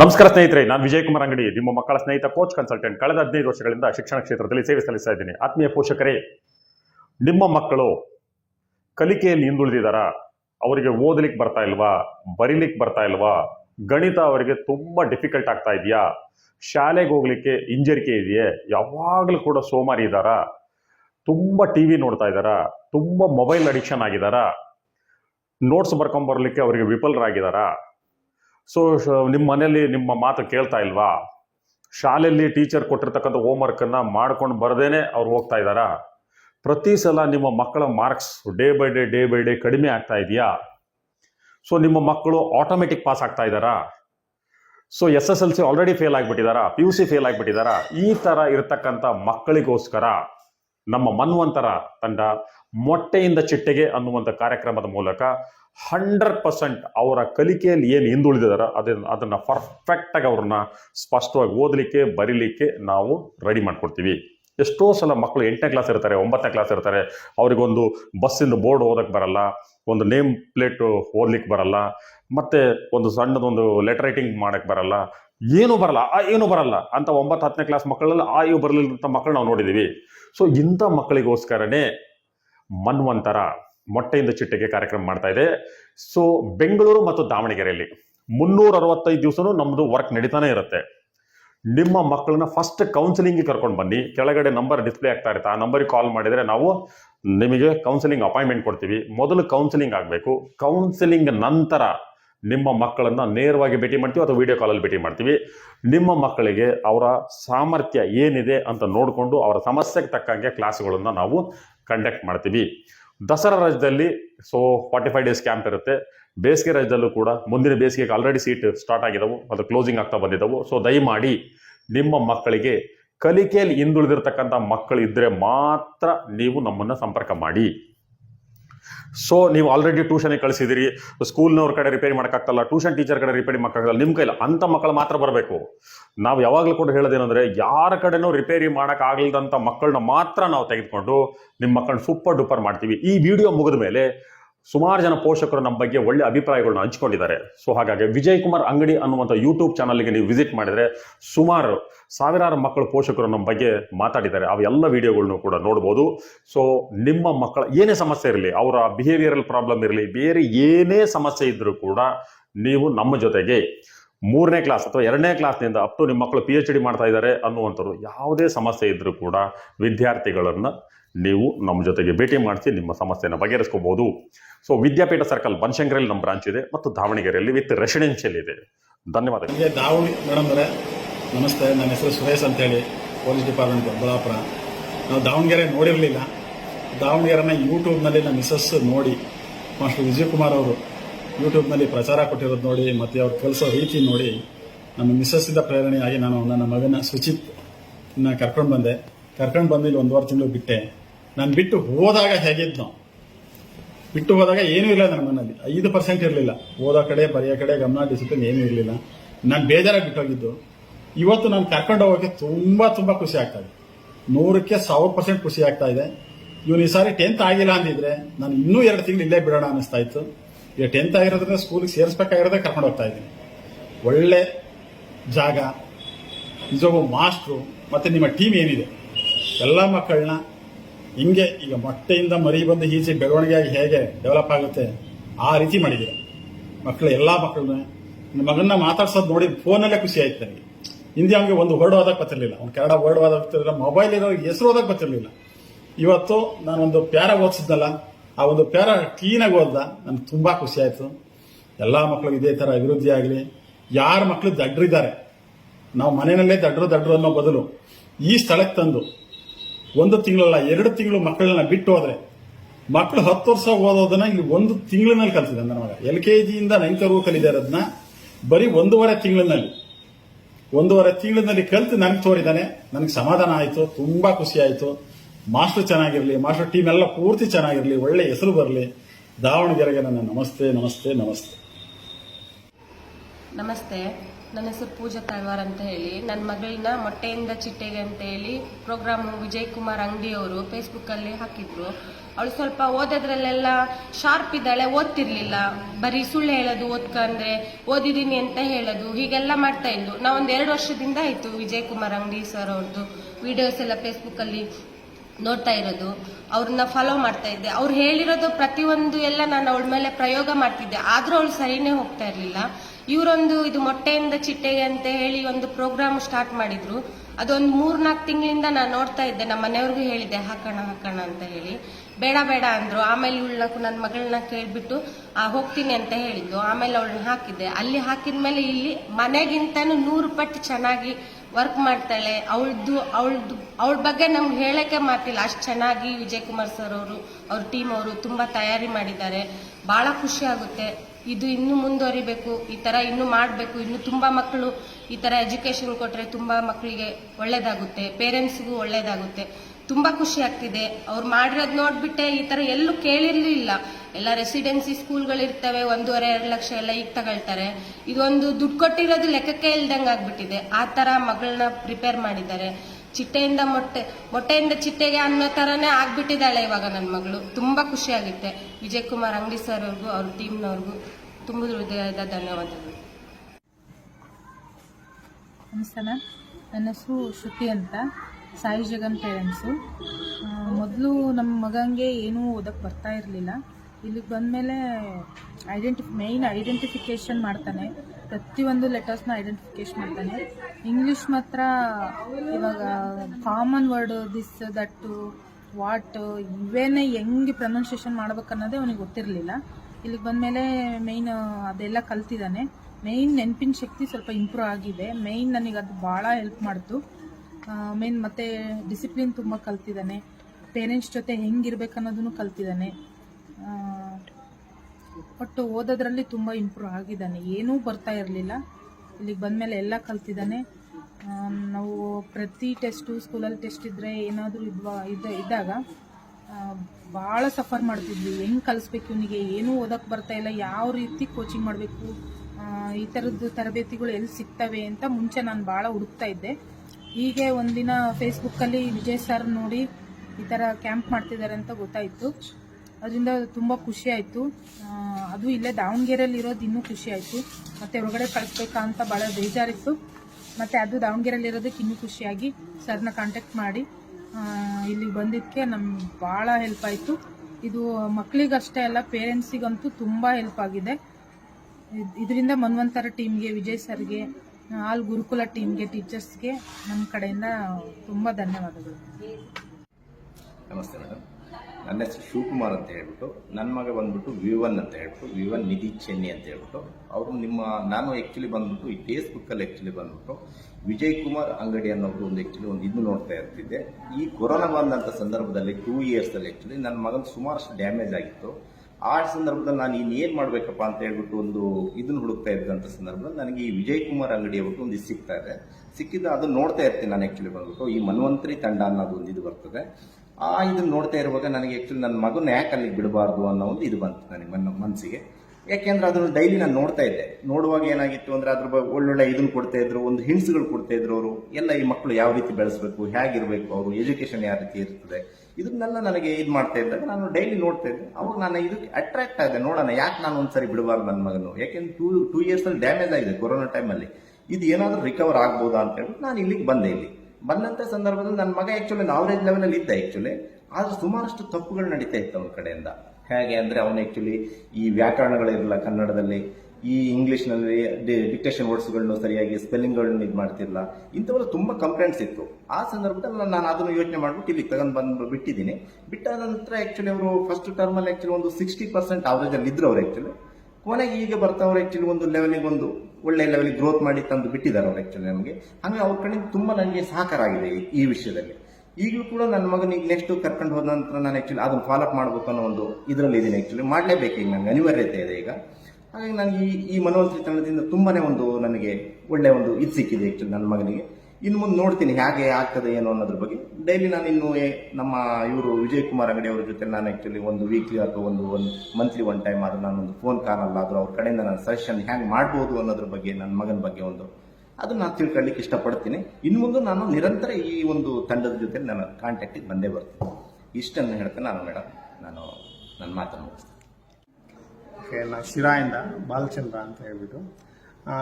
ನಮಸ್ಕಾರ ಸ್ನೇಹಿತರೆ, ನಾನು ವಿಜಯ್ ಕುಮಾರ್ ಅಂಗಡಿ, ನಿಮ್ಮ ಮಕ್ಕಳ ಸ್ನೇಹಿತ ಕೋಚ್ ಕನ್ಸಲ್ಟೆಂಟ್ ಕಳೆದ ಹದಿನೈದು ವರ್ಷಗಳಿಂದ ಶಿಕ್ಷಣ ಕ್ಷೇತ್ರದಲ್ಲಿ ಸೇವೆ ಸಲ್ಲಿಸ್ತಾ ಇದ್ದೀನಿ. ಆತ್ಮೀಯ ಪೋಷಕರೇ, ನಿಮ್ಮ ಮಕ್ಕಳು ಕಲಿಕೆಯಲ್ಲಿ ಹಿಂದುಳಿದಿದಾರಾ ಅವರಿಗೆ ಓದಲಿಕ್ಕೆ ಬರ್ತಾ ಇಲ್ವಾ? ಬರೀಲಿಕ್ಕೆ ಬರ್ತಾ ಇಲ್ವಾ? ಗಣಿತ ಅವರಿಗೆ ತುಂಬಾ ಡಿಫಿಕಲ್ಟ್ ಆಗ್ತಾ ಇದೆಯಾ? ಶಾಲೆಗೆ ಹೋಗ್ಲಿಕ್ಕೆ ಹಿಂಜರಿಕೆ ಇದೆಯೇ? ಯಾವಾಗಲೂ ಕೂಡ ಸೋಮಾರಿ ಇದ್ದಾರಾ? ತುಂಬಾ ಟಿವಿ ನೋಡ್ತಾ ಇದ್ದಾರಾ? ತುಂಬಾ ಮೊಬೈಲ್ ಅಡಿಕ್ಷನ್ ಆಗಿದ್ದಾರಾ? ನೋಟ್ಸ್ ಬರ್ಕೊಂಬರ್ಲಿಕ್ಕೆ ಅವರಿಗೆ ವಿಫಲರಾಗಿದ್ದಾರಾ? ಸೊ ನಿಮ್ಮ ಮನೆಯಲ್ಲಿ ನಿಮ್ಮ ಮಾತು ಕೇಳ್ತಾ ಇಲ್ವಾ? ಶಾಲೆಯಲ್ಲಿ ಟೀಚರ್ ಕೊಟ್ಟಿರ್ತಕ್ಕಂಥ ಹೋಮ್ವರ್ಕನ್ನು ಮಾಡ್ಕೊಂಡು ಬರದೇನೆ ಅವ್ರು ಹೋಗ್ತಾ ಇದ್ದಾರಾ? ಪ್ರತಿ ಸಲ ನಿಮ್ಮ ಮಕ್ಕಳ marks day by day day by day ಕಡಿಮೆ ಆಗ್ತಾ ಇದೆಯಾ? ಸೊ ನಿಮ್ಮ ಮಕ್ಕಳು ಆಟೋಮೆಟಿಕ್ ಪಾಸ್ ಆಗ್ತಾ ಇದ್ದಾರಾ? So S S L C already fail ಆಗಿಬಿಟ್ಟಿದಾರಾ P U C fail ಆಗಿಬಿಟ್ಟಿದಾರಾ ಈ ಥರ ಇರತಕ್ಕಂಥ ಮಕ್ಕಳಿಗೋಸ್ಕರ, ನಮ್ಮ ಮನ್ವಂತರ ತಂಡ ಮೊಟ್ಟೆಯಿಂದ ಚಿಟ್ಟೆಗೆ ಅನ್ನುವಂಥ ಕಾರ್ಯಕ್ರಮದ ಮೂಲಕ ಹಂಡ್ರೆಡ್ ಪರ್ಸೆಂಟ್ ಅವರ ಕಲಿಕೆಯಲ್ಲಿ ಏನು ಹಿಂದುಳಿದಿದಾರ, ಅದನ್ನ, ಅದನ್ನು ಪರ್ಫೆಕ್ಟಾಗಿ ಅವ್ರನ್ನ ಸ್ಪಷ್ಟವಾಗಿ ಓದಲಿಕ್ಕೆ, ಬರೀಲಿಕ್ಕೆ ನಾವು ರೆಡಿ ಮಾಡ್ಕೊಡ್ತೀವಿ. ಎಷ್ಟೋ ಸಲ ಮಕ್ಕಳು ಎಂಟನೇ ಕ್ಲಾಸ್ ಇರ್ತಾರೆ, ಒಂಬತ್ತನೇ ಕ್ಲಾಸ್ ಇರ್ತಾರೆ, ಅವರಿಗೊಂದು ಬಸ್ಸಿಂದ ಬೋರ್ಡ್ ಓದಕ್ಕೆ ಬರಲ್ಲ, ಒಂದು ನೇಮ್ ಪ್ಲೇಟ್ ಓದ್ಲಿಕ್ಕೆ ಬರಲ್ಲ, ಮತ್ತೆ ಒಂದು ಸಣ್ಣದೊಂದು ಲೆಟರ್ ರೈಟಿಂಗ್ ಮಾಡಕ್ಕೆ ಬರಲ್ಲ, ಏನೂ ಬರಲ್ಲ, ಆ ಏನೂ ಬರಲ್ಲ ಅಂತ ಒಂಬತ್ತು, ಹತ್ತನೇ ಕ್ಲಾಸ್ ಮಕ್ಕಳಲ್ಲಿ ಆ ಇವು ಅಂತ ಮಕ್ಕಳು ನಾವು ನೋಡಿದ್ದೀವಿ ಸೊ ಇಂಥ ಮಕ್ಕಳಿಗೋಸ್ಕರನೇ ಮನ್ವಂತರ ಮೊಟ್ಟೆಯಿಂದ ಚಿಟ್ಟೆಗೆ ಕಾರ್ಯಕ್ರಮ ಮಾಡ್ತಾ ಇದೆ. ಸೊ ಬೆಂಗಳೂರು ಮತ್ತು ದಾವಣಗೆರೆಯಲ್ಲಿ ಮುನ್ನೂರ ಅರವತ್ತೈದು ದಿವಸನೂ ನಮ್ಮದು ವರ್ಕ್ ನಡೀತಾನೆ ಇರುತ್ತೆ. ನಿಮ್ಮ ಮಕ್ಕಳನ್ನ ಫಸ್ಟ್ ಕೌನ್ಸಿಲಿಂಗ್ಗೆ ಕರ್ಕೊಂಡು ಬನ್ನಿ. ಕೆಳಗಡೆ ನಂಬರ್ ಡಿಸ್ಪ್ಲೇ ಆಗ್ತಾ ಇರುತ್ತೆ. ಆ ನಂಬರಿಗೆ ಕಾಲ್ ಮಾಡಿದರೆ ನಾವು ನಿಮಗೆ ಕೌನ್ಸಿಲಿಂಗ್ ಅಪಾಯಿಂಟ್ಮೆಂಟ್ ಕೊಡ್ತೀವಿ. ಮೊದಲು ಕೌನ್ಸಿಲಿಂಗ್ ಆಗಬೇಕು. ಕೌನ್ಸಿಲಿಂಗ್ ನಂತರ ನಿಮ್ಮ ಮಕ್ಕಳನ್ನ ನೇರವಾಗಿ ಭೇಟಿ ಮಾಡ್ತೀವಿ ಅಥವಾ ವಿಡಿಯೋ ಕಾಲಲ್ಲಿ ಭೇಟಿ ಮಾಡ್ತೀವಿ. ನಿಮ್ಮ ಮಕ್ಕಳಿಗೆ ಅವರ ಸಾಮರ್ಥ್ಯ ಏನಿದೆ ಅಂತ ನೋಡಿಕೊಂಡು ಅವರ ಸಮಸ್ಯೆಗೆ ತಕ್ಕಂಗೆ ಕ್ಲಾಸ್ಗಳನ್ನು ನಾವು ಕಂಡಕ್ಟ್ ಮಾಡ್ತೀವಿ. ದಸರಾ ರಾಜ್ಯದಲ್ಲಿ so forty five days camp ಇರುತ್ತೆ. ಬೇಸಿಗೆ ರಾಜ್ಯದಲ್ಲೂ ಕೂಡ, ಮುಂದಿನ ಬೇಸಿಗೆಗೆ ಆಲ್ರೆಡಿ ಸೀಟ್ ಸ್ಟಾರ್ಟ್ ಆಗಿದವು, ಅದು ಕ್ಲೋಸಿಂಗ್ ಆಗ್ತಾ ಬಂದಿದ್ದವು ಸೊ ದಯಮಾಡಿ ನಿಮ್ಮ ಮಕ್ಕಳಿಗೆ ಕಲಿಕೆಯಲ್ಲಿ ಹಿಂದುಳಿದಿರ್ತಕ್ಕಂಥ ಮಕ್ಕಳು ಇದ್ದರೆ ಮಾತ್ರ ನೀವು ನಮ್ಮನ್ನು ಸಂಪರ್ಕ ಮಾಡಿ. ಸೊ ನೀವು ಆಲ್ರೆಡಿ ಟ್ಯೂಷನಿಗೆ ಕಳಿಸಿದಿರಿ. ಸ್ಕೂಲ್ನವ್ರ ಕಡೆ ರಿಪೇರಿ ಮಾಡೋಕ್ಕಾಗ್ತಲ್ಲ ಟ್ಯೂಷನ್ ಟೀಚರ್ ಕಡೆ ರಿಪೇರಿ ಮಾಡೋಕ್ಕಾಗಲ್ಲ. ನಿಮ್ಮ ಕೈಲಿ ಅಂಥ ಮಕ್ಕಳು ಮಾತ್ರ ಬರಬೇಕು. ನಾವು ಯಾವಾಗಲೂ ಕೂಡ ಹೇಳೋದೇನೆಂದರೆ, ಯಾರ ಕಡೆನೂ ರಿಪೇರಿ ಮಾಡೋಕ್ಕಾಗಲ್ದಂಥ ಮಕ್ಕಳನ್ನ ಮಾತ್ರ ನಾವು ತೆಗೆದುಕೊಂಡು ನಿಮ್ಮ ಮಕ್ಕಳನ್ನ ಸೂಪರ್ ಡೂಪರ್ ಮಾಡ್ತೀವಿ. ಈ ವಿಡಿಯೋ ಮುಗಿದ ಮೇಲೆ ಸುಮಾರು ಜನ ಪೋಷಕರು ನಮ್ಮ ಬಗ್ಗೆ ಒಳ್ಳೆ ಅಭಿಪ್ರಾಯಗಳನ್ನ ಹಂಚ್ಕೊಂಡಿದ್ದಾರೆ. ಸೊ ಹಾಗಾಗಿ ವಿಜಯ್ ಕುಮಾರ್ ಅಂಗಡಿ ಅನ್ನುವಂಥ ಯೂಟ್ಯೂಬ್ ಚಾನಲ್ಗೆ ನೀವು ವಿಸಿಟ್ ಮಾಡಿದರೆ ಸುಮಾರು ಸಾವಿರಾರು ಮಕ್ಕಳು ಪೋಷಕರು ನಮ್ಮ ಬಗ್ಗೆ ಮಾತಾಡಿದ್ದಾರೆ. ಅವೆಲ್ಲ ವಿಡಿಯೋಗಳನ್ನು ಕೂಡ ನೋಡ್ಬೋದು. ಸೊ ನಿಮ್ಮ ಮಕ್ಕಳ ಏನೇ ಸಮಸ್ಯೆ ಇರಲಿ, ಅವರ ಬಿಹೇವಿಯರಲ್ ಪ್ರಾಬ್ಲಮ್ ಇರಲಿ, ಬೇರೆ ಏನೇ ಸಮಸ್ಯೆ ಇದ್ದರೂ ಕೂಡ ನೀವು ನಮ್ಮ ಜೊತೆಗೆ ಮೂರನೇ ಕ್ಲಾಸ್ ಅಥವಾ ಎರಡನೇ ಕ್ಲಾಸ್ನಿಂದ ಅಪ್ ಟು ನಿಮ್ಮ ಮಕ್ಕಳು ಪಿ ಎಚ್ ಡಿ ಮಾಡ್ತಾ ಇದ್ದಾರೆ ಅನ್ನುವಂಥವ್ರು ಯಾವುದೇ ಸಮಸ್ಯೆ ಇದ್ದರೂ ಕೂಡ ವಿದ್ಯಾರ್ಥಿಗಳನ್ನು ನೀವು ನಮ್ಮ ಜೊತೆಗೆ ಭೇಟಿ ಮಾಡಿಸಿ ನಿಮ್ಮ ಸಮಸ್ಯೆಯನ್ನು ಬಗೆಹರಿಸ್ಕೋಬೋದು. ಸೊ ವಿದ್ಯಾಪೀಠ ಸರ್ಕಲ್ ಬನಶಂಕರಲ್ಲಿ ನಮ್ಮ ಬ್ರಾಂಚ್ ಇದೆ ಮತ್ತು ದಾವಣಗೆರೆಯಲ್ಲಿ ವಿತ್ ರೆಸಿಡೆನ್ಷಿಯಲ್ ಇದೆ. ಧನ್ಯವಾದ ಮೇಡಮ್ ನಮಸ್ತೆ. ನನ್ನ ಹೆಸರು ಸುರೇಶ್ ಅಂತೇಳಿ ಪೊಲೀಸ್ ಡಿಪಾರ್ಟ್ಮೆಂಟ್ ದೊಡ್ಡಬಳ್ಳಾಪುರ ನಾವು ದಾವಣಗೆರೆ ನೋಡಿರಲಿಲ್ಲ. ದಾವಣಗೆರೆನ ಯೂಟ್ಯೂಬ್ನಲ್ಲಿ ನಮ್ಮ ಮಿಸಸ್ ನೋಡಿ, ಮಾಸ್ಟರ್ ವಿಜಯಕುಮಾರ್ ಅವರು ಯೂಟ್ಯೂಬ್ನಲ್ಲಿ ಪ್ರಚಾರ ಕೊಟ್ಟಿರೋದು ನೋಡಿ, ಮತ್ತು ಅವ್ರು ಕಲಿಸೋ ರೀತಿ ನೋಡಿ, ನಮ್ಮ ಮಿಸಸ್ಸಿಂದ ಪ್ರೇರಣೆಯಾಗಿ ನಾನು ನನ್ನ ಮಗನ ಸುಚಿತ್ ಕರ್ಕೊಂಡು ಬಂದೆ. ಕರ್ಕೊಂಡು ಬಂದಿಲ್ಲಿ ವಾರ ತಿಂಗಳು ಬಿಟ್ಟೆ. ನಾನು ಬಿಟ್ಟು ಹೋದಾಗ ಹೇಗಿದ್ನೋ, ಬಿಟ್ಟು ಹೋದಾಗ ಏನೂ ಇಲ್ಲ ನನ್ನ ಮನೆಯಲ್ಲಿ ಐದು ಪರ್ಸೆಂಟ್ ಇರಲಿಲ್ಲ. ಓದೋ ಕಡೆ, ಬರೆಯೋ ಕಡೆ, ಗಮನ ಡಿಸಿಪ್ಲಿನ್ ಏನೂ ಇರಲಿಲ್ಲ. ನಾನು ಬೇಜಾರಾಗಿ ಬಿಟ್ಟೋಗಿದ್ದು. ಇವತ್ತು ನಾನು ಕರ್ಕೊಂಡು ಹೋಗೋಕ್ಕೆ ತುಂಬ ತುಂಬ ಖುಷಿ ಆಗ್ತಾ ಇದೆ. ನೂರಕ್ಕೆ ಸಾವಿರ ಪರ್ಸೆಂಟ್ ಖುಷಿ ಆಗ್ತಾ ಇದೆ. ಇವನು ಈ ಸಾರಿ ಟೆಂತ್ ಆಗಿಲ್ಲ ಅಂದಿದ್ರೆ, ನಾನು ಇನ್ನೂ ಎರಡು ತಿಂಗಳು ಇಲ್ಲೇ ಬಿಡೋಣ ಅನ್ನಿಸ್ತಾ ಇತ್ತು. ಈಗ ಟೆಂತ್ ಆಗಿರೋದ್ರಿಂದ ಸ್ಕೂಲಿಗೆ ಸೇರಿಸ್ಬೇಕಾಗಿರೋದೇ ಕರ್ಕೊಂಡು ಹೋಗ್ತಾ ಇದ್ದೀನಿ. ಒಳ್ಳೆ ಜಾಗ ನಿಜವಾಗೂ ಮಾಸ್ಟ್ರು ಮತ್ತು ನಿಮ್ಮ ಟೀಮ್ ಏನಿದೆ? ಎಲ್ಲ ಮಕ್ಕಳನ್ನ ಹಿಂಗೆ ಈಗ ಮೊಟ್ಟೆಯಿಂದ ಮರಿ ಬಂದು ಈಚೆ ಬೆಳವಣಿಗೆಯಾಗಿ ಹೇಗೆ ಡೆವಲಪ್ ಆಗುತ್ತೆ, ಆ ರೀತಿ ಮಾಡಿದ್ದೀರ? ಮಕ್ಕಳು ಎಲ್ಲ ಮಕ್ಕಳನ್ನ ನನ್ನ ಮಗನ್ನ ಮಾತಾಡ್ಸೋದು ನೋಡಿ ಫೋನಲ್ಲೇ ಖುಷಿ ಆಯ್ತು ನನಗೆ. ಹಿಂದೆ ಅವನಿಗೆ ಒಂದು ವರ್ಡ್ ಓದಕ್ಕೆ ಗೊತ್ತಿರಲಿಲ್ಲ ಅವ್ನು ಕನ್ನಡ ವರ್ಡ್ ಓದಕ್ಕೆ ಗೊತ್ತಿರಲಿಲ್ಲ ಮೊಬೈಲ್ ಇರೋ ಹೆಸರು ಓದಕ್ಕೆ ಗೊತ್ತಿರಲಿಲ್ಲ ಇವತ್ತು ನಾನೊಂದು ಪ್ಯಾರ ಓದಿಸಿದ್ನಲ್ಲ ಆ ಒಂದು ಪ್ಯಾರ ಕ್ಲೀನಾಗಿ ಓದ್ದ ನನಗೆ ತುಂಬಾ ಖುಷಿ ಆಯಿತು. ಎಲ್ಲ ಮಕ್ಕಳಿಗೆ ಇದೇ ತರ ಅಭಿವೃದ್ಧಿ ಆಗಲಿ. ಯಾರ ಮಕ್ಕಳು ದಡ್ರಿದ್ದಾರೆ? ನಾವು ಮನೆಯಲ್ಲೇ ದಡ್ರು ದಡ್ರು ಅನ್ನೋ ಬದಲು ಈ ಸ್ಥಳಕ್ಕೆ ತಂದು ಒಂದು ತಿಂಗಳಲ್ಲ ಎರಡು ತಿಂಗಳು ಮಕ್ಕಳನ್ನ ಬಿಟ್ಟು ಹೋದರೆ ಮಕ್ಕಳು ಹತ್ತು ವರ್ಷ ಓದೋದನ್ನ ಇಲ್ಲಿ ಒಂದು ತಿಂಗಳಿನಲ್ಲಿ ಕಲಿಸಿದೆ ನನ್ನ ಮಗ. ಎಲ್ ಕೆ ಜಿಯಿಂದ ನೈನ್ತ್ವರೆಗೂ ಕಲಿದಾರದನ್ನ ಬರೀ ಒಂದೂವರೆ ತಿಂಗಳಿನಲ್ಲಿ. ಒಂದೂವರೆ ತಿಂಗಳಿನಲ್ಲಿ ಕಲಿತು ನನಗೆ ತೋರಿದ್ದಾನೆ. ನನಗೆ ಸಮಾಧಾನ ಆಯಿತು. ತುಂಬಾ ಖುಷಿ ಆಯಿತು. ಮಾಸ್ಟರ್ ಚೆನ್ನಾಗಿರಲಿ, ಮಾಸ್ಟರ್ ಟೀಮ್ ಎಲ್ಲ ಪೂರ್ತಿ ಚೆನ್ನಾಗಿರಲಿ, ಒಳ್ಳೆ ಹೆಸರು ಬರಲಿ. ದಾವಣಗೆರೆಗೆ ನನ್ನ ನಮಸ್ತೆ ನಮಸ್ತೆ ನಮಸ್ತೆ. ನಮಸ್ತೆ. ನನ್ನ ಹೆಸರು ಪೂಜಾ ತಳ್ವಾರ್ ಅಂತ ಹೇಳಿ. ನನ್ನ ಮಗಳನ್ನ ಮೊಟ್ಟೆಯಿಂದ ಚಿಟ್ಟೆಗೆ ಅಂತ ಹೇಳಿ ಪ್ರೋಗ್ರಾಮ್ ವಿಜಯ್ ಕುಮಾರ್ ಅಂಗಡಿಯವರು ಫೇಸ್ಬುಕ್ಕಲ್ಲಿ ಹಾಕಿದ್ರು. ಅವಳು ಸ್ವಲ್ಪ ಓದೋದ್ರಲ್ಲೆಲ್ಲ ಶಾರ್ಪ್ ಇದ್ದಾಳೆ, ಓದ್ತಿರ್ಲಿಲ್ಲ. ಬರೀ ಸುಳ್ಳು ಹೇಳೋದು ಓದ್ಕಂದ್ರೆ ಓದಿದ್ದೀನಿ ಅಂತ ಹೇಳೋದು, ಹೀಗೆಲ್ಲ ಮಾಡ್ತಾ ಇದ್ದು ನಾವೊಂದು ಎರಡು ವರ್ಷದಿಂದ ಆಯಿತು ವಿಜಯ್ ಕುಮಾರ್ ಅಂಗಡಿ ಸರ್ ಅವ್ರದ್ದು ವಿಡಿಯೋಸ್ ಎಲ್ಲ ಫೇಸ್ಬುಕ್ಕಲ್ಲಿ ನೋಡ್ತಾ ಇರೋದು, ಅವ್ರನ್ನ ಫಾಲೋ ಮಾಡ್ತಾ ಇದ್ದೆ. ಅವ್ರು ಹೇಳಿರೋದು ಪ್ರತಿಯೊಂದು ಎಲ್ಲ ನಾನು ಅವಳ ಮೇಲೆ ಪ್ರಯೋಗ ಮಾಡ್ತಿದ್ದೆ. ಆದ್ರೂ ಅವಳು ಸರಿನೇ ಹೋಗ್ತಾ ಇರ್ಲಿಲ್ಲ. ಇವರೊಂದು ಇದು ಮೊಟ್ಟೆಯಿಂದ ಚಿಟ್ಟೆಗೆ ಅಂತ ಹೇಳಿ ಒಂದು ಪ್ರೋಗ್ರಾಮ್ ಸ್ಟಾರ್ಟ್ ಮಾಡಿದ್ರು. ಅದೊಂದು ಮೂರ್ನಾಲ್ಕು ತಿಂಗಳಿಂದ ನಾನು ನೋಡ್ತಾ ಇದ್ದೆ. ನಮ್ಮ ಮನೆಯವ್ರಿಗೂ ಹೇಳಿದ್ದೆ ಹಾಕೋಣ ಹಾಕೋಣ ಅಂತ ಹೇಳಿ. ಬೇಡ ಬೇಡ ಅಂದ್ರು. ಆಮೇಲೆ ಇವಳನ್ನ ನನ್ನ ಮಗಳನ್ನ ಕೇಳಿಬಿಟ್ಟು ಹೋಗ್ತೀನಿ ಅಂತ ಹೇಳಿದ್ದು. ಆಮೇಲೆ ಅವಳನ್ನ ಹಾಕಿದ್ದೆ. ಅಲ್ಲಿ ಹಾಕಿದ ಮೇಲೆ ಇಲ್ಲಿ ಮನೆಗಿಂತನೂ ನೂರು ಪಟ್ಟು ಚೆನ್ನಾಗಿ ವರ್ಕ್ ಮಾಡ್ತಾಳೆ. ಅವಳದು ಅವಳದು, ಅವಳ ಬಗ್ಗೆ ನಮ್ಗೆ ಹೇಳಕ್ಕೆ ಮಾತಿಲ್ಲ ಅಷ್ಟು ಚೆನ್ನಾಗಿ ವಿಜಯ್ ಕುಮಾರ್ ಸರ್ ಅವರು, ಅವ್ರ ಟೀಮ್ ಅವರು ತುಂಬ ತಯಾರಿ ಮಾಡಿದ್ದಾರೆ. ಭಾಳ ಖುಷಿ ಆಗುತ್ತೆ. ಇದು ಇನ್ನೂ ಮುಂದುವರಿಬೇಕು, ಈ ಥರ ಇನ್ನೂ ಮಾಡಬೇಕು. ಇನ್ನು ತುಂಬ ಮಕ್ಕಳು ಈ ಥರ ಎಜುಕೇಷನ್ ಕೊಟ್ಟರೆ ತುಂಬ ಮಕ್ಕಳಿಗೆ ಒಳ್ಳೆಯದಾಗುತ್ತೆ ಪೇರೆಂಟ್ಸ್ಗೂ ಒಳ್ಳೇದಾಗುತ್ತೆ. ತುಂಬಾ ಖುಷಿ ಆಗ್ತಿದೆ. ಅವ್ರು ಮಾಡಿರೋದು ನೋಡ್ಬಿಟ್ಟೆ, ಈ ತರ ಎಲ್ಲೂ ಕೇಳಿರ್ಲಿಲ್ಲ. ಎಲ್ಲ ರೆಸಿಡೆನ್ಸಿ ಸ್ಕೂಲ್ಗಳಿರ್ತವೆ ಒಂದೂವರೆ, ಎರಡು ಲಕ್ಷ ಎಲ್ಲ ಈಗ ತಗೊಳ್ತಾರೆ. ಇದೊಂದು ದುಡ್ಡು ಕೊಟ್ಟಿರೋದು ಲೆಕ್ಕಕ್ಕೆ ಇಲ್ದಂಗೆ ಆಗ್ಬಿಟ್ಟಿದೆ. ಆ ತರ ಮಗಳನ್ನ ಪ್ರಿಪೇರ್ ಮಾಡಿದ್ದಾರೆ. ಚಿಟ್ಟೆಯಿಂದ ಮೊಟ್ಟೆ, ಮೊಟ್ಟೆಯಿಂದ ಚಿಟ್ಟೆಗೆ ಅನ್ನೋ ಥರನೇ ಆಗ್ಬಿಟ್ಟಿದ್ದಾಳೆ ಇವಾಗ ನನ್ನ ಮಗಳು. ತುಂಬಾ ಖುಷಿ ಆಗುತ್ತೆ. ವಿಜಯ್ ಕುಮಾರ್ ಅಂಗಡಿ ಸರ್ ಅವ್ರಿಗೂ, ಅವ್ರ ಟೀಮ್ನವ್ರಿಗೂ ತುಂಬ ಹೃದಯದ ಧನ್ಯವಾದಗಳು. ನಮಸ್ತೆ ಮ್ಯಾಮ್. ನನ್ನ ಹೆಸರು ಶ್ರುತಿ ಅಂತ. ಸಾಯಿ ಜಗನ್ ಪೇರೆಂಟ್ಸು ಮೊದಲು ನಮ್ಮ ಮಗಂಗೆ ಏನೂ ಓದಕ್ಕೆ ಬರ್ತಾ ಇರಲಿಲ್ಲ. ಇಲ್ಲಿಗೆ ಬಂದಮೇಲೆ ಐಡೆಂಟಿಫ್ ಮೇಯ್ನ್ ಐಡೆಂಟಿಫಿಕೇಷನ್ ಮಾಡ್ತಾನೆ. ಪ್ರತಿಯೊಂದು ಲೆಟರ್ಸ್ನ ಐಡೆಂಟಿಫಿಕೇಶನ್ ಮಾಡ್ತಾನೆ. ಇಂಗ್ಲೀಷ್ ಮಾತ್ರ ಇವಾಗ common word this that what ಇವೇನೇ ಹೆಂಗೆ ಪ್ರೊನೌನ್ಸಿಯೇಷನ್ ಮಾಡ್ಬೇಕನ್ನೋದೇ ಅವನಿಗೆ ಗೊತ್ತಿರಲಿಲ್ಲ. ಇಲ್ಲಿಗೆ ಬಂದಮೇಲೆ ಮೇಯ್ನ್ ಅದೆಲ್ಲ ಕಲ್ತಿದ್ದಾನೆ. ಮೇಯ್ನ್ ನೆನಪಿನ ಶಕ್ತಿ ಸ್ವಲ್ಪ ಇಂಪ್ರೂವ್ ಆಗಿದೆ. ಮೇಯ್ನ್ ನನಗೆ ಅದು ಭಾಳ ಹೆಲ್ಪ್ ಮಾಡ್ತು. ಮೇನ್ ಮತ್ತೆ ಡಿಸಿಪ್ಲಿನ್ ತುಂಬ ಕಲ್ತಿದ್ದಾನೆ. ಪೇರೆಂಟ್ಸ್ ಜೊತೆ ಹೆಂಗಿರ್ಬೇಕು ಅನ್ನೋದನ್ನು ಕಲ್ತಿದ್ದಾನೆ ಒಟ್ಟು ಓದೋದ್ರಲ್ಲಿ ತುಂಬ ಇಂಪ್ರೂವ್ ಆಗಿದ್ದಾನೆ. ಏನೂ ಬರ್ತಾ ಇರಲಿಲ್ಲ. ಇಲ್ಲಿಗೆ ಬಂದಮೇಲೆ ಎಲ್ಲ ಕಲ್ತಿದ್ದಾನೆ. ನಾವು ಪ್ರತಿ ಟೆಸ್ಟು ಸ್ಕೂಲಲ್ಲಿ ಟೆಸ್ಟ್ ಇದ್ದರೆ ಏನಾದರೂ ಇದ್ವಾ ಇದ್ದ ಇದ್ದಾಗ ಭಾಳ ಸಫರ್ ಮಾಡ್ತಿದ್ವಿ. ಹೆಂಗೆ ಕಲಿಸ್ಬೇಕು ಇವನಿಗೆ? ಏನೂ ಓದೋಕ್ಕೆ ಬರ್ತಾ ಇಲ್ಲ. ಯಾವ ರೀತಿ ಕೋಚಿಂಗ್ ಮಾಡಬೇಕು? ಈ ಥರದ್ದು ತರಬೇತಿಗಳು ಎಲ್ಲಿ ಸಿಗ್ತವೆ ಅಂತ ಮುಂಚೆ ನಾನು ಭಾಳ ಹುಡುಕ್ತಾ ಇದ್ದೆ. ಹೀಗೆ ಒಂದಿನ ಫೇಸ್ಬುಕ್ಕಲ್ಲಿ ವಿಜಯ್ ಸರ್ ನೋಡಿ ಈ ಥರ ಕ್ಯಾಂಪ್ ಮಾಡ್ತಿದ್ದಾರೆ ಅಂತ ಗೊತ್ತಾಯಿತು. ಅದರಿಂದ ತುಂಬ ಖುಷಿ ಆಯಿತು. ಅದು ಇಲ್ಲೇ ದಾವಣಗೆರೆಯಲ್ಲಿ ಇರೋದು ಇನ್ನೂ ಖುಷಿ ಆಯಿತು. ಮತ್ತು ಹೊರಗಡೆ ಕಳಿಸ್ಬೇಕಾ ಅಂತ ಭಾಳ ಬೇಜಾರಿತ್ತು. ಮತ್ತು ಅದು ದಾವಣಗೆರೆಯಲ್ಲಿ ಇರೋದಕ್ಕೆ ಇನ್ನೂ ಖುಷಿಯಾಗಿ ಸರ್ನ ಕಾಂಟ್ಯಾಕ್ಟ್ ಮಾಡಿ ಇಲ್ಲಿಗೆ ಬಂದಿದ್ದಕ್ಕೆ ನಮ್ಗೆ ಭಾಳ ಹೆಲ್ಪ್ ಆಯಿತು. ಇದು ಮಕ್ಕಳಿಗಷ್ಟೇ ಅಲ್ಲ ಪೇರೆಂಟ್ಸಿಗಂತೂ ತುಂಬ ಹೆಲ್ಪ್ ಆಗಿದೆ. ಇದರಿಂದ ಮನ್ವಂತರ ಟೀಮ್ಗೆ ವಿಜಯ್ ಸರ್ಗೆ ಆಲ್ ಗುರುಕುಲ ಟೀಮ್ಗೆ ಟೀಚರ್ಸ್ಗೆ ನಮ್ಮ ಕಡೆಯಿಂದ ತುಂಬ ಧನ್ಯವಾದಗಳು. ನಮಸ್ತೆ ಮೇಡಮ್ ನನ್ನ ಹೆಸರು ಶಿವಕುಮಾರ್ ಅಂತ ಹೇಳ್ಬಿಟ್ಟು ನನ್ನ ಮಗ ಬಂದ್ಬಿಟ್ಟು ವಿ ಒನ್ ಅಂತ ಹೇಳ್ಬಿಟ್ಟು ವಿ ಒನ್ ನಿಧಿ ಚೆನ್ನಿ ಅಂತ ಹೇಳ್ಬಿಟ್ಟು, ಅವರು ನಿಮ್ಮ, ನಾನು ಆ್ಯಕ್ಚುಲಿ ಬಂದ್ಬಿಟ್ಟು ಈ ಫೇಸ್ಬುಕ್ಕಲ್ಲಿ ಆ್ಯಕ್ಚುಲಿ ಬಂದ್ಬಿಟ್ಟು ವಿಜಯ್ ಕುಮಾರ್ ಅಂಗಡಿ ಅನ್ನೋದು ಒಂದು ಆ್ಯಕ್ಚುಲಿ ಒಂದು ಇದು ನೋಡ್ತಾ ಇರ್ತಿದ್ದೆ. ಈ ಕೊರೋನಾ ಬಂದಂಥ ಸಂದರ್ಭದಲ್ಲಿ ಟೂ ಇಯರ್ಸಲ್ಲಿ ಆ್ಯಕ್ಚುಲಿ ನನ್ನ ಮಗನ ಸುಮಾರಷ್ಟು ಡ್ಯಾಮೇಜ್ ಆಗಿತ್ತು. ಆ ಸಂದರ್ಭದಲ್ಲಿ ನಾನು ಇನ್ನೇನು ಮಾಡಬೇಕಪ್ಪ ಅಂತ ಹೇಳ್ಬಿಟ್ಟು ಒಂದು ಇದನ್ನು ಹುಡುಕ್ತಾ ಇದ್ದಂಥ ಸಂದರ್ಭದಲ್ಲಿ ನನಗೆ ಈ ವಿಜಯ್ ಕುಮಾರ್ ಅಂಗಡಿ ಅವ್ರದ್ದು ಒಂದು ಇದು ಸಿಗ್ತಾ ಇದೆ. ಸಿಕ್ಕಿದ್ದು ಅದನ್ನ ನೋಡ್ತಾ ಇರ್ತೀನಿ ನಾನು ಆ್ಯಕ್ಚುಲಿ ಬಂದ್ಬಿಟ್ಟು. ಈ ಮನ್ವಂತರಿ ತಂಡ ಅನ್ನೋದು ಒಂದು ಇದು ಬರ್ತದೆ. ಆ ಇದನ್ನು ನೋಡ್ತಾ ಇರುವಾಗ ನನಗೆ ಆ್ಯಕ್ಚುಲಿ ನನ್ನ ಮಗನ ಯಾಕೆ ಅಲ್ಲಿಗೆ ಬಿಡಬಾರ್ದು ಅನ್ನೋ ಒಂದು ಇದು ಬಂತು ನನಗೆ ಮನ ಮನಸ್ಸಿಗೆ ಯಾಕೆಂದ್ರೆ ಅದನ್ನು ಡೈಲಿ ನಾನು ನೋಡ್ತಾ ಇದ್ದೆ. ನೋಡುವಾಗ ಏನಾಗಿತ್ತು ಅಂದ್ರೆ ಅದ್ರ ಬಗ್ಗೆ ಒಳ್ಳೊಳ್ಳೆ ಇದನ್ನು ಕೊಡ್ತಾ ಇದ್ರು, ಒಂದು ಹಿಂಟ್ಸ್ಗಳು ಕೊಡ್ತಾ ಇದ್ರು ಅವರು. ಎಲ್ಲ ಈ ಮಕ್ಕಳು ಯಾವ ರೀತಿ ಬೆಳೆಸಬೇಕು, ಹೇಗಿರ್ಬೇಕು ಅವರು ಎಜುಕೇಶನ್ ಯಾವ ರೀತಿ ಇರ್ತದೆ. ಇದನ್ನೆಲ್ಲ ನನಗೆ ಇದು ಮಾಡ್ತಾ ಇದ್ದಾಗ ನಾನು ಡೈಲಿ ನೋಡ್ತಾ ಇದ್ದೆ. ಅವಾಗ ನಾನು ಇದಕ್ಕೆ ಅಟ್ರಾಕ್ಟ್ ಆಗಿದೆ ನೋಡೋಣ, ಯಾಕೆ ನಾನು ಒಂದ್ಸರಿ ಬಿಡಬಾರ್ದು ನನ್ನ ಮಗನು ಯಾಕೆಂದ್ರೆ ಟೂ ಟೂ ಇಯರ್ಸ್ ಅಲ್ಲಿ ಡ್ಯಾಮೇಜ್ ಆಗಿದೆ ಕೊರೋನಾ ಟೈಮಲ್ಲಿ ಇದು ಏನಾದರೂ ರಿಕವರ್ ಆಗ್ಬೋದಾ ಅಂತ ಹೇಳಿ ನಾನು ಇಲ್ಲಿಗೆ ಬಂದೆ ಇಲ್ಲಿ. ಬಂದಂಥ ಸಂದರ್ಭದಲ್ಲಿ ನನ್ನ ಮಗ ಆ್ಯಕ್ಚುಲಿ ನಾಲೆಜ್ ಲೆವೆಲಲ್ಲಿ ಇದ್ದೆ ಆ್ಯಕ್ಚುಲಿ ಆದ್ರೆ ಸುಮಾರಷ್ಟು ತಪ್ಪುಗಳು ನಡೀತಾ ಇತ್ತು ಅವನ ಕಡೆಯಿಂದ. ಹೇಗೆ ಅಂದರೆ ಅವನು ಆ್ಯಕ್ಚುಲಿ ಈ ವ್ಯಾಕರಣಗಳಿರಲ್ಲ ಕನ್ನಡದಲ್ಲಿ, ಈ ಇಂಗ್ಲೀಷ್ನಲ್ಲಿ ಡಿಕ್ಟೇಷನ್ ವರ್ಡ್ಸ್ಗಳನ್ನು ಸರಿಯಾಗಿ ಸ್ಪೆಲ್ಲಿಂಗ್ಗಳನ್ನ ಇದು ಮಾಡ್ತಿಲ್ಲ ಇಂಥವೆಲ್ಲ ತುಂಬ ಕಂಪ್ಲೇಂಟ್ಸ್ ಇತ್ತು. ಆ ಸಂದರ್ಭದಲ್ಲಿ ನಾನು ಅದನ್ನು ಯೋಚನೆ ಮಾಡಿಬಿಟ್ಟು ಇಲ್ಲಿಗೆ ತಗೊಂಡು ಬಂದು ಬಿಟ್ಟಿದ್ದೀನಿ. ಬಿಟ್ಟಾದ ನಂತರ ಆ್ಯಕ್ಚುಲಿ ಅವರು ಫಸ್ಟ್ ಟರ್ಮಲ್ಲಿ ಆ್ಯಕ್ಚುಲಿ ಒಂದು ಸಿಕ್ಸ್ಟಿ ಪರ್ಸೆಂಟ್ ಅವರೇಜಲ್ಲಿ ಇದ್ರು ಅವ್ರು ಆ್ಯಕ್ಚುಲಿ ಕೊನೆಗೆ ಈಗ ಬರ್ತಾ ಅವ್ರು ಆ್ಯಕ್ಚುಲಿ ಒಂದು ಲೆವೆಲಿಗೆ ಒಂದು ಒಳ್ಳೆ ಲೆವೆಲಿಗೆ ಗ್ರೋತ್ ಮಾಡಿ ತಂದು ಬಿಟ್ಟಿದ್ದಾರೆ ಅವ್ರು ಆ್ಯಕ್ಚುಲಿ ನಮಗೆ. ಹಾಗೆ ಅವ್ರ ಕಡೆಯಿಂದ ತುಂಬ ನನಗೆ ಸಹಕಾರ ಆಗಿದೆ ಈ ವಿಷಯದಲ್ಲಿ. ಈಗಲೂ ಕೂಡ ನನ್ನ ಮಗನಿಗೆ ನೆಕ್ಸ್ಟ್ ಕರ್ಕೊಂಡು ಹೋದ ನಂತರ ನಾನು ಆ್ಯಕ್ಚುಲಿ ಅದನ್ನು ಫಾಲೋಅಪ್ ಮಾಡಬೇಕು ಅನ್ನೋ ಒಂದು ಇದರಲ್ಲಿ ಇದ್ದೀನಿ ಆ್ಯಕ್ಚುಲಿ ಮಾಡಲೇಬೇಕು ಈಗ ನನಗೆ ಅನಿವಾರ್ಯತೆ ಇದೆ ಈಗ. ಹಾಗಾಗಿ ನನಗೆ ಈ ಈ ಮನೋಚಿತ್ರಣದಿಂದ ತುಂಬಾ ಒಂದು ನನಗೆ ಒಳ್ಳೆ ಒಂದು ಇದು ಸಿಕ್ಕಿದೆ ಆ್ಯಕ್ಚುಲಿ ನನ್ನ ಮಗನಿಗೆ. ಇನ್ನು ಮುಂದೆ ನೋಡ್ತೀನಿ ಹೇಗೆ ಆಗ್ತದೆ ಏನು ಅನ್ನೋದ್ರ ಬಗ್ಗೆ. ಡೈಲಿ ನಾನು ಇನ್ನು ನಮ್ಮ ಇವರು ವಿಜಯ್ ಕುಮಾರ್ ಅಂಗಡಿ ಅವ್ರ ಜೊತೆ ನಾನು ಆ್ಯಕ್ಚುಲಿ ಒಂದು ವೀಕ್ಲಿ ಅಥವಾ ಒಂದು ಒಂದು ಮಂತ್ಲಿ ಒನ್ ಟೈಮ್ ಆದರೂ ನಾನು ಒಂದು ಫೋನ್ ಕಾಲ್ ಅಲ್ಲಾದರೂ ಅವ್ರ ಕಡೆಯಿಂದ ನಾನು ಸಜೆಷನ್ ಹ್ಯಾಂಗೆ ಮಾಡ್ಬೋದು ಅನ್ನೋದ್ರ ಬಗ್ಗೆ ನನ್ನ ಮಗನ ಬಗ್ಗೆ ಒಂದು ಅದು ನಾನು ತಿಳ್ಕೊಳ್ಳಿಕ್ಕೆ ಇಷ್ಟಪಡ್ತೀನಿ. ಇನ್ನು ಮುಂದೆ ನಾನು ನಿರಂತರ ಈ ಒಂದು ತಂಡದ ಜೊತೆ ನಾನು ಕಾಂಟ್ಯಾಕ್ಟಿಗೆ ಬಂದೇ ಬರ್ತೀನಿ. ಇಷ್ಟನ್ನು ಹೇಳ್ತೇನೆ ನಾನು ಮೇಡಮ್, ನಾನು ನನ್ನ ಮಾತನ್ನು ಮುಗಿಸ್ತೀನಿ. ಓಕೆ, ನಾ ಶಿರಾಯಿಂದ ಬಾಲಚಂದ್ರ ಅಂತ ಹೇಳ್ಬಿಟ್ಟು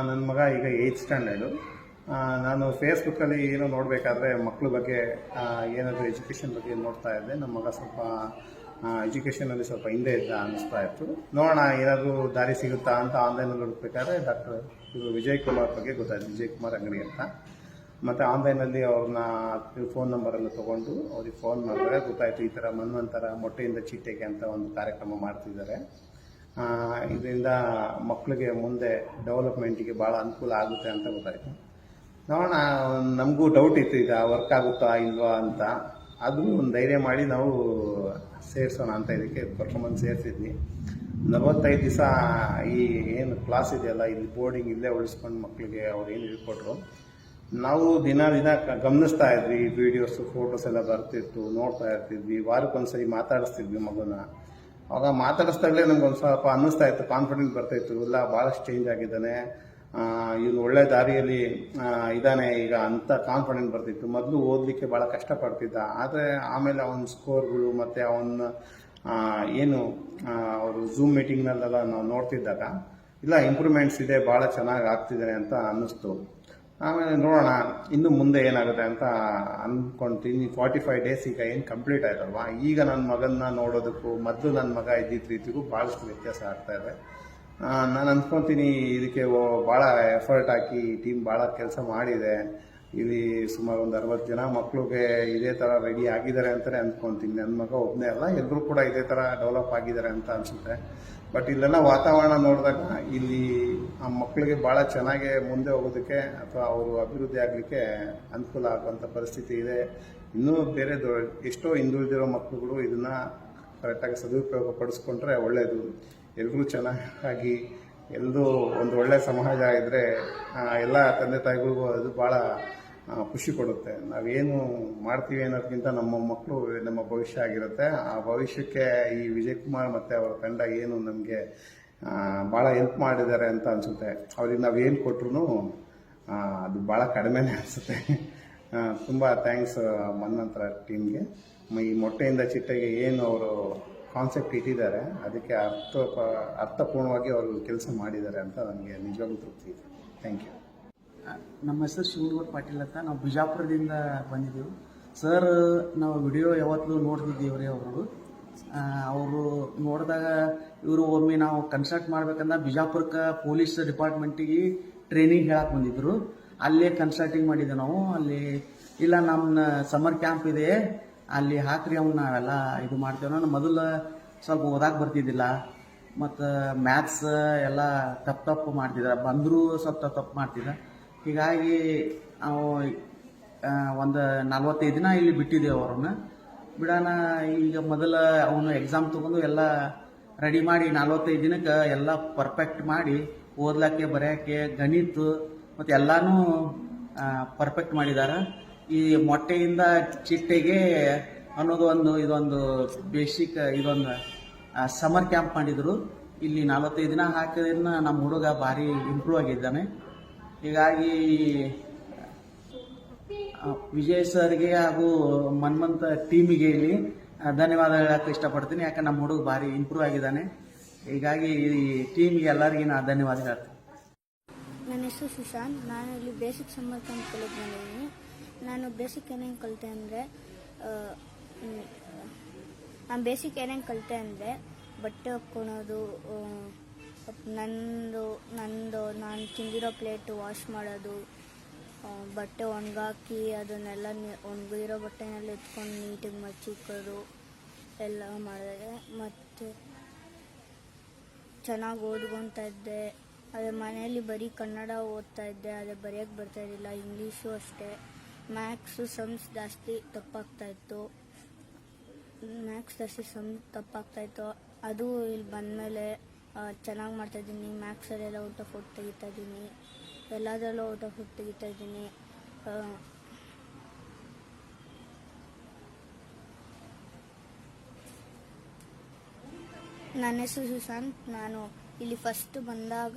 ನನ್ನ ಮಗ ಈಗ ಏಯ್ತ್ ಸ್ಟ್ಯಾಂಡರ್ಡು ನಾನು ಫೇಸ್ಬುಕ್ಕಲ್ಲಿ ಏನೋ ನೋಡಬೇಕಾದ್ರೆ ಮಕ್ಕಳ ಬಗ್ಗೆ ಏನಾದರೂ ಎಜುಕೇಷನ್ ಬಗ್ಗೆ ನೋಡ್ತಾ ಇದ್ದೆ. ನಮ್ಮ ಮಗ ಸ್ವಲ್ಪ ಎಜುಕೇಷನಲ್ಲಿ ಸ್ವಲ್ಪ ಹಿಂದೆ ಇದ್ದ ಅನ್ನಿಸ್ತಾ ಇತ್ತು. ನೋಡೋಣ, ಏನಾದರೂ ದಾರಿ ಸಿಗುತ್ತಾ ಅಂತ ಆನ್ಲೈನಲ್ಲಿ ಹುಡುಕ್ಬೇಕಾದ್ರೆ ಡಾಕ್ಟರ್ ಇದು ವಿಜಯ್ ಕುಮಾರ್ ಬಗ್ಗೆ ಗೊತ್ತಾಯ್ತು. ವಿಜಯ್ ಕುಮಾರ್ ಅಂಗಡಿ ಅಂತ. ಮತ್ತು ಆನ್ಲೈನಲ್ಲಿ ಅವ್ರನ್ನ ಫೋನ್ ನಂಬರನ್ನು ತೊಗೊಂಡು ಅವ್ರಿಗೆ ಫೋನ್ ಮಾಡಿದ್ರೆ ಗೊತ್ತಾಯಿತು, ಈ ಥರ ಮನ್ವಂತರ ಮೊಟ್ಟೆಯಿಂದ ಚೀಟೆಗೆ ಅಂತ ಒಂದು ಕಾರ್ಯಕ್ರಮ ಮಾಡ್ತಿದ್ದಾರೆ. ಇದರಿಂದ ಮಕ್ಕಳಿಗೆ ಮುಂದೆ ಡೆವಲಪ್ಮೆಂಟಿಗೆ ಭಾಳ ಅನುಕೂಲ ಆಗುತ್ತೆ ಅಂತ ಗೊತ್ತಾಯಿತು. ನೋಡೋಣ, ನಮಗೂ ಡೌಟ್ ಇತ್ತು ಈಗ ವರ್ಕ್ ಆಗುತ್ತಾ ಇಲ್ವಾ ಅಂತ. ಅದು ಒಂದು ಧೈರ್ಯ ಮಾಡಿ ನಾವು ಸೇರಿಸೋಣ ಅಂತ ಇದಕ್ಕೆ ಕರ್ಕೊಂಬಂದು ಸೇರಿಸಿದ್ವಿ. ನಲವತ್ತೈದು ದಿವಸ ಈ ಏನು ಕ್ಲಾಸ್ ಇದೆಯಲ್ಲ ಇಲ್ಲಿ ಬೋರ್ಡಿಂಗ್ ಇಲ್ಲೇ ಉಳಿಸ್ಕೊಂಡು ಮಕ್ಕಳಿಗೆ ಅವ್ರು ಏನು ಹೇಳ್ಕೊಟ್ರು. ನಾವು ದಿನ ದಿನ ಗಮನಿಸ್ತಾ ಇದ್ವಿ ವಿಡಿಯೋಸ್ ಫೋಟೋಸ್ ಎಲ್ಲ ಬರ್ತಿತ್ತು, ನೋಡ್ತಾ ಇರ್ತಿದ್ವಿ, ವಾರಕ್ಕೊಂದ್ಸರಿ ಮಾತಾಡಿಸ್ತಿದ್ವಿ ಮಗುನ. ಅವಾಗ ಮಾತಾಡಿಸ್ದಾಗಲೇ ನಮ್ಗೆ ಒಂದು ಸ್ವಲ್ಪ ಅನ್ನಿಸ್ತಾ ಇತ್ತು ಕಾನ್ಫಿಡೆಂಟ್ ಬರ್ತಾಯಿತ್ತು ಇಲ್ಲ ಭಾಳಷ್ಟು ಚೇಂಜ್ ಆಗಿದ್ದಾನೆ. ಇವನು ಒಳ್ಳೆ ದಾರಿಯಲ್ಲಿ ಇದ್ದಾನೆ, ಈಗ ಅಂತ ಕಾನ್ಫಿಡೆಂಟ್ ಬರ್ತಿತ್ತು. ಮೊದಲು ಓದಲಿಕ್ಕೆ ಭಾಳ ಕಷ್ಟಪಡ್ತಿದ್ದ, ಆದರೆ ಆಮೇಲೆ ಅವನ ಸ್ಕೋರ್ಗಳು ಮತ್ತು ಅವನ ಏನು ಅವರು ಝೂಮ್ ಮೀಟಿಂಗ್ನಲ್ಲೆಲ್ಲ ನಾವು ನೋಡ್ತಿದ್ದಾಗ, ಇಲ್ಲ ಇಂಪ್ರೂವ್ಮೆಂಟ್ಸ್ ಇದೆ, ಭಾಳ ಚೆನ್ನಾಗಿ ಆಗ್ತಿದ್ದಾರೆ ಅಂತ ಅನ್ನಿಸ್ತು. ಆಮೇಲೆ ನೋಡೋಣ, ಇನ್ನು ಮುಂದೆ ಏನಾಗುತ್ತೆ ಅಂತ ಅಂದ್ಕೊಂತೀನಿ ಫಾರ್ಟಿ ಫೈವ್ ಡೇಸ್ ಈಗ ಏನು ಕಂಪ್ಲೀಟ್ ಆಯ್ತಲ್ವಾ ಈಗ ನನ್ನ ಮಗನ್ನ ನೋಡೋದಕ್ಕೂ, ಮೊದಲು ನನ್ನ ಮಗ ಇದ್ದಿದ್ದ ರೀತಿಗೂ ಭಾಳಷ್ಟು ವ್ಯತ್ಯಾಸ ಆಗ್ತಾ ಇದೆ. ನಾನು ಅಂದ್ಕೊತೀನಿ ಇದಕ್ಕೆ ಭಾಳ ಎಫರ್ಟ್ ಹಾಕಿ ಟೀಮ್ ಭಾಳ ಕೆಲಸ ಮಾಡಿದೆ. ಇಲ್ಲಿ ಸುಮಾರು ಒಂದು ಅರವತ್ತು ಜನ ಮಕ್ಕಳಿಗೆ ಇದೇ ಥರ ರೆಡಿ ಆಗಿದ್ದಾರೆ ಅಂತಲೇ ಅಂದ್ಕೊತೀನಿ ನನ್ನ ಮಗ ಒಬ್ಬನೇ ಅಲ್ಲ ಎಲ್ಲರೂ ಕೂಡ ಇದೇ ಥರ ಡೆವಲಪ್ ಆಗಿದ್ದಾರೆ ಅಂತ ಅನಿಸುತ್ತೆ. ಬಟ್ ಇಲ್ಲೆಲ್ಲ ವಾತಾವರಣ ನೋಡಿದಾಗ ಇಲ್ಲಿ ಆ ಮಕ್ಕಳಿಗೆ ಭಾಳ ಚೆನ್ನಾಗಿ ಮುಂದೆ ಹೋಗೋದಕ್ಕೆ ಅಥವಾ ಅವರು ಅಭಿವೃದ್ಧಿ ಆಗಲಿಕ್ಕೆ ಅನುಕೂಲ ಆಗುವಂಥ ಪರಿಸ್ಥಿತಿ ಇದೆ. ಇನ್ನೂ ಬೇರೆ ಎಷ್ಟೋ ಹಿಂದುಳಿದಿರೋ ಮಕ್ಕಳುಗಳು ಇದನ್ನು ಕರೆಕ್ಟಾಗಿ ಸದುಪಯೋಗ ಪಡಿಸ್ಕೊಂಡ್ರೆ ಒಳ್ಳೆಯದು ಎಲ್ಲರೂ ಚೆನ್ನಾಗಿ ಎಲ್ಲರೂ ಒಂದು ಒಳ್ಳೆಯ ಸಮಾಜ ಇದ್ದರೆ ಎಲ್ಲ ತಂದೆ ತಾಯಿಗಳಿಗೂ ಅದು ಭಾಳ ಖುಷಿ ಕೊಡುತ್ತೆ. ನಾವೇನು ಮಾಡ್ತೀವಿ ಅನ್ನೋದಕ್ಕಿಂತ ನಮ್ಮ ಮಕ್ಕಳು ನಮ್ಮ ಭವಿಷ್ಯ ಆಗಿರುತ್ತೆ. ಆ ಭವಿಷ್ಯಕ್ಕೆ ಈ ವಿಜಯ್ ಕುಮಾರ್ ಮತ್ತು ಅವರ ತಂಡ ಏನು ನಮಗೆ ಭಾಳ ಹೆಲ್ಪ್ ಮಾಡಿದ್ದಾರೆ ಅಂತ ಅನಿಸುತ್ತೆ. ಅವ್ರಿಗೆ ನಾವು ಏನು ಕೊಟ್ರು ಅದು ಭಾಳ ಕಡಿಮೆನೇ ಅನಿಸುತ್ತೆ. ತುಂಬ ಥ್ಯಾಂಕ್ಸ್ ಮನ್ನಂತರ ಟೀಮ್ಗೆ ಈ ಮೊಟ್ಟೆಯಿಂದ ಚಿಟ್ಟೆಗೆ ಏನು ಅವರು ಕಾನ್ಸೆಪ್ಟ್ ಇಟ್ಟಿದ್ದಾರೆ, ಅದಕ್ಕೆ ಅರ್ಥ ಅರ್ಥಪೂರ್ಣವಾಗಿ ಅವರು ಕೆಲಸ ಮಾಡಿದ್ದಾರೆ ಅಂತ ನನಗೆ ನಿಜವಾಗ್ಲೂ ತೃಪ್ತಿ ಇದೆ. ಥ್ಯಾಂಕ್ ಯು ನಮ್ಮ ಹೆಸರು ಶಿವನಗೌಡ ಪಾಟೀಲ್ ಅಂತ. ನಾವು ಬಿಜಾಪುರದಿಂದ ಬಂದಿದ್ದೀವಿ. ಸರ್, ನಾವು ವಿಡಿಯೋ ಯಾವತ್ತೂ ನೋಡ್ತಿದ್ದೀವಿ ರೀ ಅವರು ಅವರು ನೋಡಿದಾಗ ಇವರು ಒಮ್ಮೆ ನಾವು ಕನ್ಸಲ್ಟ್ ಮಾಡ್ಬೇಕಂದ್ರೆ ಬಿಜಾಪುರಕ್ಕೆ ಪೊಲೀಸ್ ಡಿಪಾರ್ಟ್ಮೆಂಟಿಗೆ ಟ್ರೈನಿಂಗ್ ಹೇಳಕ್ಕೆ ಬಂದಿದ್ದರು ಅಲ್ಲೇ ಕನ್ಸಲ್ಟಿಂಗ್ ಮಾಡಿದ್ದೆ ನಾವು. ಅಲ್ಲಿ ಇಲ್ಲ ನಮ್ಮ ಸಮ್ಮರ್ ಕ್ಯಾಂಪ್ ಇದೆ. ಅಲ್ಲಿ ಹಾಕ್ರಿ ಅವ್ನ ನಾವೆಲ್ಲ ಇದು ಮಾಡ್ತೇವೆ. ನಾನು ಮೊದಲು ಸ್ವಲ್ಪ ಓದಾಕೆ ಬರ್ತಿದ್ದಿಲ್ಲ. ಮತ್ತು ಮ್ಯಾಥ್ಸ್ ಎಲ್ಲ ತಪ್ಪು ತಪ್ಪು ಮಾಡ್ತಿದ್ದ ಬಂದರೂ ಸ್ವಲ್ಪ ತಪ್ಪು ಮಾಡ್ತಿದ್ದ. ಹೀಗಾಗಿ ನಾವು ಒಂದು ನಲ್ವತ್ತೈದು ದಿನ ಇಲ್ಲಿ ಬಿಟ್ಟಿದ್ದೇವೆ ಅವ್ರನ್ನ. ಬಿಡೋಣ ಈಗ ಮೊದಲ ಅವನು ಎಕ್ಸಾಮ್ ತೊಗೊಂಡು ಎಲ್ಲ ರೆಡಿ ಮಾಡಿ ನಲ್ವತ್ತೈದು ದಿನಕ್ಕೆ ಎಲ್ಲ ಪರ್ಫೆಕ್ಟ್ ಮಾಡಿ ಓದ್ಲಿಕ್ಕೆ ಬರೆಯೋಕ್ಕೆ ಗಣಿತ ಮತ್ತು ಎಲ್ಲನೂ ಪರ್ಫೆಕ್ಟ್ ಮಾಡಿದ್ದಾರೆ. ಈ ಮೊಟ್ಟೆಯಿಂದ ಚಿಟ್ಟೆಗೆ ಅನ್ನೋದು ಒಂದು, ಇದೊಂದು ಬೇಸಿಕ್ ಇದೊಂದು ಸಮರ್ ಕ್ಯಾಂಪ್ ಮಾಡಿದರು. ಇಲ್ಲಿ ನಲವತ್ತೈದು ದಿನ ಹಾಕಿದ್ರಿಂದ ನಮ್ಮ ಹುಡುಗ ಭಾರಿ ಇಂಪ್ರೂವ್ ಆಗಿದ್ದಾನೆ. ಹೀಗಾಗಿ ವಿಜಯ್ ಸರ್ಗೆ ಹಾಗೂ ಮನ್ಮಂತ ಟೀಮಿಗೆ ಇಲ್ಲಿ ಧನ್ಯವಾದ ಹೇಳಕ್ಕೆ ಇಷ್ಟಪಡ್ತೀನಿ. ಯಾಕೆ, ನಮ್ಮ ಹುಡುಗ ಭಾರಿ ಇಂಪ್ರೂವ್ ಆಗಿದ್ದಾನೆ. ಹೀಗಾಗಿ, ಈ ಟೀಮ್ಗೆ ಎಲ್ಲರಿಗೂ ನಾನು ಧನ್ಯವಾದ ಹೇಳ್ತೀನಿ. ನನ್ನ ಹೆಸರು ಸುಶಾಂತ್. ನಾನು ಇಲ್ಲಿ ಬೇಸಿಕ್ ಸಂಬಂಧ ಕ್ಯಾಂಪ್ ಬಂದಿದ್ದೀನಿ ನಾನು ಬೇಸಿಕ್ ಏನೇನು ಕಲಿತೆ ಅಂದರೆ ನಾನು ಬೇಸಿಕ್ ಏನೇನು ಕಲಿತೆ ಅಂದರೆ, ಬಟ್ಟೆ ಒಕ್ಕೊಳೋದು ನಂದು ನಂದು, ನಾನು ತಿಂದಿರೋ ಪ್ಲೇಟ್ ವಾಶ್ ಮಾಡೋದು ಬಟ್ಟೆ ಒಣಗಾಕಿ ಅದನ್ನೆಲ್ಲ ಒಣಗಿರೋ ಬಟ್ಟೆನೆಲ್ಲ ಎತ್ಕೊಂಡು ನೀಟಾಗಿ ಮಚ್ಚಿಕ್ಕೋದು, ಎಲ್ಲ ಮಾಡಿದೆ. ಮತ್ತು ಚೆನ್ನಾಗಿ ಓದ್ಕೊತಾ ಇದ್ದೆ. ಅದೇ ಮನೆಯಲ್ಲಿ ಬರೀ ಕನ್ನಡ ಓದ್ತಾ ಇದ್ದೆ, ಅದೇ ಬರೆಯೋಕ್ಕೆ ಬರ್ತಾ ಇರಲಿಲ್ಲ ಇಂಗ್ಲೀಷು ಅಷ್ಟೇ. ಮ್ಯಾಕ್ಸು ಸಮ್ಸ್ ಜಾಸ್ತಿ ತಪ್ಪಾಗ್ತಾಯಿತ್ತು ಮ್ಯಾಕ್ಸ್ ಜಾಸ್ತಿ ಸಮ್ ತಪ್ಪಾಗ್ತಾಯಿತ್ತು ಅದು ಇಲ್ಲಿ ಬಂದಮೇಲೆ ಚೆನ್ನಾಗಿ ಮಾಡ್ತಾ ಇದ್ದೀನಿ. ಮ್ಯಾಕ್ಸಲ್ಲೆಲ್ಲ ಊಟ ಫುಡ್ ಔಟ್ ತೆಗಿತಾ ಇದ್ದೀನಿ. ಎಲ್ಲದರಲ್ಲೂ ಊಟ ಫುಡ್ ಔಟ್ ತೆಗಿತಾ ಇದ್ದೀನಿ. ನನ್ನ ಹೆಸರು ಸುಶಾಂತ್. ನಾನು ಇಲ್ಲಿ ಫಸ್ಟ್ ಬಂದಾಗ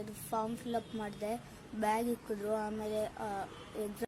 ಇದು ಫಾರ್ಮ್ ಫಿಲಪ್ ಮಾಡಿದೆ. ಬ್ಯಾಗ್ ಇಕ್ಕಿದ್ರು. ಆಮೇಲೆ ಎಕ್ಸಾಮ್